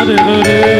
Hare Hare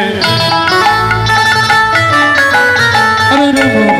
Hare. Hare